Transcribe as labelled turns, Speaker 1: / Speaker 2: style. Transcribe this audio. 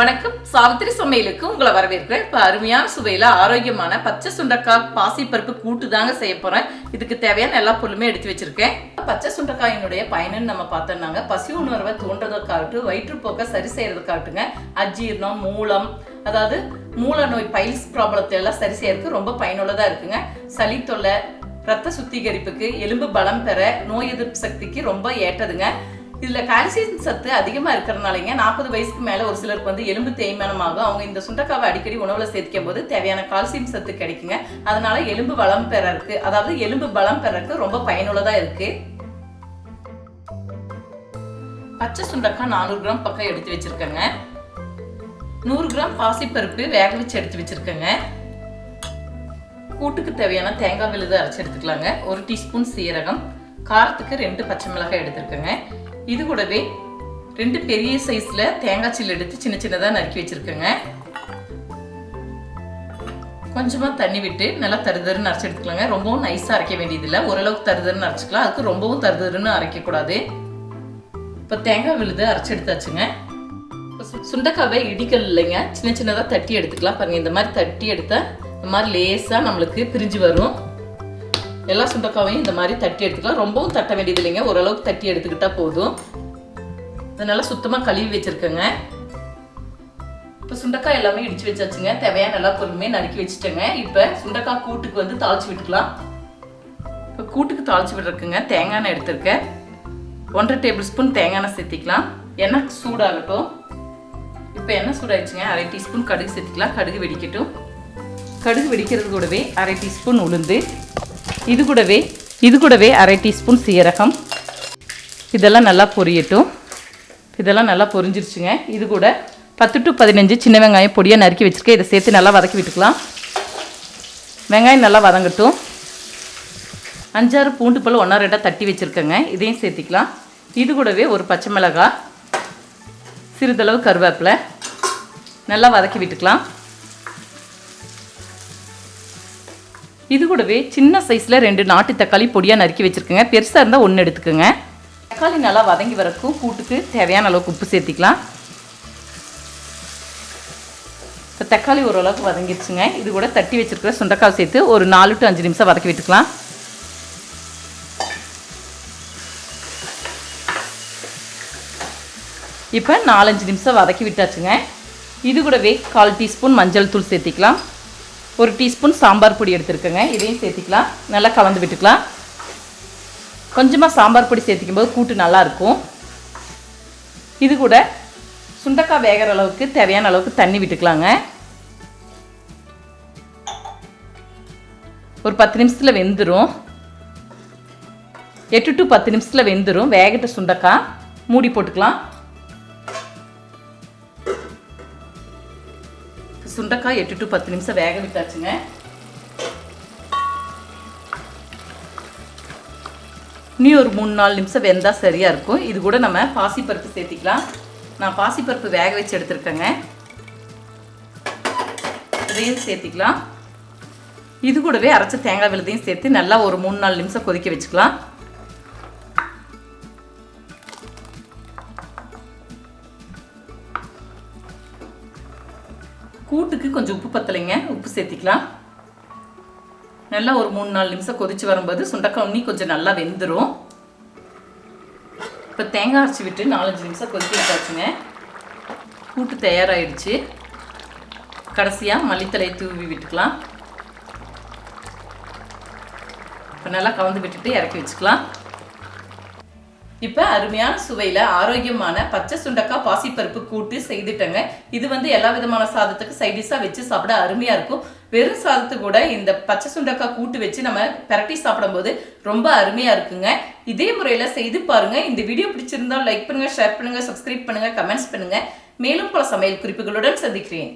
Speaker 1: வணக்கம். சாவித்திரி சமையலுக்கு உங்களை வரவேற்கிறேன். இப்போ அருமையான சுவையில் ஆரோக்கியமான பச்சை சுண்டக்காய் பாசிப்பருப்பு கூட்டு தாங்க செய்ய போகிறேன் இதுக்கு தேவையான எல்லா பொருளுமே எடுத்து வச்சிருக்கேன். பச்சை சுண்டக்காயினுடைய பயனுன்னு நம்ம பார்த்தோம்னாங்க. பசி உணர்வை தோன்றதுக்காகட்டும் வயிற்றுப்போக்கை சரி செய்யறதுக்காகட்டுங்க. அஜீர்ணம் மூலம் அதாவது மூல நோய் பைல்ஸ் ப்ராப்ளத்தை எல்லாம் சரி செய்யறதுக்கு ரொம்ப பயனுள்ளதாக இருக்குங்க. சளி தொல்லை ரத்த சுத்திகரிப்புக்கு எலும்பு பலம் பெற நோய் எதிர்ப்பு சக்திக்கு ரொம்ப ஏற்றதுங்க. இதில் கால்சியம் சத்து அதிகமாக இருக்கிறதுனாலங்க நாற்பது வயசுக்கு மேலே ஒரு சிலருக்கு வந்து எலும்பு தேய்மானமாகும். அவங்க இந்த சுண்டக்காவை அடிக்கடி உணவில் சேர்க்கும் போது தேவையான கால்சியம் சத்து கிடைக்குங்க. அதனால எலும்பு பலம் பெறறதுக்கு அதாவது எலும்பு பலம் பெறறதுக்கு ரொம்ப பயனுள்ளதாக இருக்குது பச்சை சுண்டக்காய் நானூறு கிராம் பக்கம் எடுத்து வச்சுருக்கேங்க. நூறு கிராம் பாசிப்பருப்பு வேக வச்சு எடுத்து வச்சுருக்கேங்க. கூட்டுக்கு தேவையான தேங்காய் விழுது அரைச்சி எடுத்துக்கலாங்க. ஒரு டீஸ்பூன் சீரகம் காரத்துக்கு ரெண்டு பச்சை மிளகாய் எடுத்துருக்கேங்க. இது கூடவே ரெண்டு பெரிய சைஸ்ல தேங்காய் சில்லு எடுத்து சின்ன சின்னதாக நறுக்கி வச்சிருக்கேங்க. கொஞ்சமாக தண்ணி விட்டு நல்லா தருதருன்னு அரைச்சி எடுத்துக்கலாங்க. ரொம்பவும் நைஸாக அரைக்க வேண்டியதில்லை. ஓரளவுக்கு தருதருன்னு அரைச்சிக்கலாம். அதுக்கு ரொம்பவும் தருதருன்னு அரைக்கக்கூடாது இப்போ தேங்காய் விழுது அரைச்சி எடுத்தாச்சுங்க. சுண்டக்காவை இடிக்கல் இல்லைங்க. சின்ன சின்னதாக தட்டி எடுத்துக்கலாம் பாருங்கள் இந்த மாதிரி தட்டி எடுத்தால் இந்த மாதிரி லேசாக நம்மளுக்கு பிரிஞ்சு வரும். எல்லா சுண்டக்காவையும் இந்த மாதிரி தட்டி எடுத்துக்கலாம். ரொம்பவும் தட்ட வேண்டியது இல்லைங்க. ஓரளவுக்கு தட்டி எடுத்துக்கிட்டா போதும். இதனால சுத்தமாக கழுவி வச்சுருக்கேங்க. இப்போ சுண்டக்காய் எல்லாமே இடிச்சு வச்சாச்சுங்க. தேவையான நல்லா பொருளுமே நறுக்கி வச்சுட்டேங்க. இப்போ சுண்டக்காய் கூட்டுக்கு வந்து தாளிச்சு விட்டுக்கலாம். இப்போ கூட்டுக்கு தாளிச்சு விடுறதுக்குங்க தேங்காய் எண்ணெய் எடுத்திருக்கேன். ஒன்றரை டேபிள் ஸ்பூன் தேங்காய் எண்ணெய் சேர்த்திக்கலாம். எண்ணெய் சூடாகட்டும். இப்போ எண்ணெய் சூடாயிடுச்சுங்க. அரை டீஸ்பூன் கடுகு சேர்த்துக்கலாம். கடுகு வெடிக்கட்டும். கடுகு வெடிக்கிறது கூடவே அரை டீஸ்பூன் உளுந்து. இது கூடவே இது கூடவே அரை டீஸ்பூன் சீரகம். இதெல்லாம் நல்லா பொரியட்டும். இதெல்லாம் நல்லா பொரிஞ்சிருச்சுங்க. இது கூட பத்து டு பதினஞ்சு சின்ன வெங்காயம் பொடியாக நறுக்கி வச்சுருக்கேன். இதை சேர்த்து நல்லா வதக்கி விட்டுக்கலாம். வெங்காயம் நல்லா வதங்கட்டும். அஞ்சாறு பூண்டு பழம் ஒன்றா ரெண்டாக தட்டி வச்சுருக்கேங்க. இதையும் சேர்த்திக்கலாம். இது கூடவே ஒரு பச்சை மிளகாய் சிறிதளவு கருவேப்பிலை. நல்லா வதக்கி விட்டுக்கலாம். இது கூடவே சின்ன சைஸில் ரெண்டு நாட்டு தக்காளி பொடியாக நறுக்கி வச்சுருக்கேங்க. பெருசாக இருந்தால் ஒன்று எடுத்துக்கோங்க. தக்காளி நல்லா வதங்கி வரக்கும் கூட்டுக்கு தேவையான அளவுக்கு உப்பு சேர்த்திக்கலாம். இப்போ தக்காளி ஓரளவுக்கு வதங்கிடுச்சுங்க இது கூட தட்டி வச்சுருக்கிற சுண்டக்காய் சேர்த்து ஒரு நாலு டு அஞ்சு நிமிஷம் வதக்கி விட்டுக்கலாம். இப்போ நாலஞ்சு நிமிஷம் வதக்கி விட்டாச்சுங்க. இது கூடவே கால் டீஸ்பூன் மஞ்சள் தூள் சேர்த்திக்கலாம். ஒரு டீஸ்பூன் சாம்பார் பொடி எடுத்துருக்கேங்க. இதையும் சேர்த்திக்கலாம். நல்லா கலந்து விட்டுக்கலாம். கொஞ்சமாக சாம்பார் பொடி சேர்த்திக்கும் போது கூட்டு நல்லாயிருக்கும். இது கூட சுண்டக்காய் வேகிற அளவுக்கு தேவையான அளவுக்கு தண்ணி விட்டுக்கலாங்க. ஒரு பத்து நிமிஷத்தில் வெந்துடும் எட்டு டு பத்து நிமிஷத்தில் வெந்துடும் வேகட்ட சுண்டக்காய் மூடி போட்டுக்கலாம். சுண்டக்காய் எட்டு டு பத்து நிமிஷம் வேக விட்டாச்சுங்க. இனி ஒரு மூணு நாலு நிமிஷம் வெந்தால் சரியாக இருக்கும். இது கூட நம்ம பாசிப்பருப்பு சேர்த்திக்கலாம். நான் பாசிப்பருப்பு வேக வச்சு எடுத்துருக்கேங்க. இதையும் சேர்த்திக்கலாம். இது கூடவே அரைச்ச தேங்காய் விழுதையும் சேர்த்து நல்லா ஒரு மூணு நாலு நிமிஷம் கொதிக்க வச்சுக்கலாம். கூட்டுக்கு கொஞ்சம் உப்பு பத்தலைங்க. உப்பு சேர்த்திக்கலாம். நல்லா ஒரு மூணு நாலு நிமிஷம் கொதிச்சு வரும்போது சுண்டக்காய் உண்ணி கொஞ்சம் நல்லா வெந்துடும் இப்போ தேங்காய் அரைச்சி விட்டு நாலஞ்சு நிமிஷம் கொதிக்க விட்டாச்சுங்க. கூட்டு தயாராகிடுச்சு கடைசியாக மல்லித்தலையை தூவி விட்டுக்கலாம். இப்போ நல்லா கலந்து விட்டுட்டு இறக்கி வச்சுக்கலாம். இப்போ அருமையான சுவையில் ஆரோக்கியமான பச்சை சுண்டக்காய் பாசிப்பருப்பு கூட்டு செய்துட்டேங்க. இது வந்து எல்லா விதமான சாதத்துக்கு சைடிஷாக வச்சு சாப்பிட அருமையாக இருக்கும். வெறும் சாதத்து கூட இந்த பச்சை சுண்டக்காய் கூட்டு வச்சு நம்ம பரட்டி சாப்பிடும்போது ரொம்ப அருமையாக இருக்குங்க. இதே முறையில் செய்து பாருங்கள் இந்த வீடியோ பிடிச்சிருந்தால் லைக் பண்ணுங்கள் ஷேர் பண்ணுங்கள் சப்ஸ்கிரைப் பண்ணுங்கள் கமெண்ட்ஸ் பண்ணுங்கள் மேலும் பல சமையல் குறிப்புகளுடன் சந்திக்கிறேன்.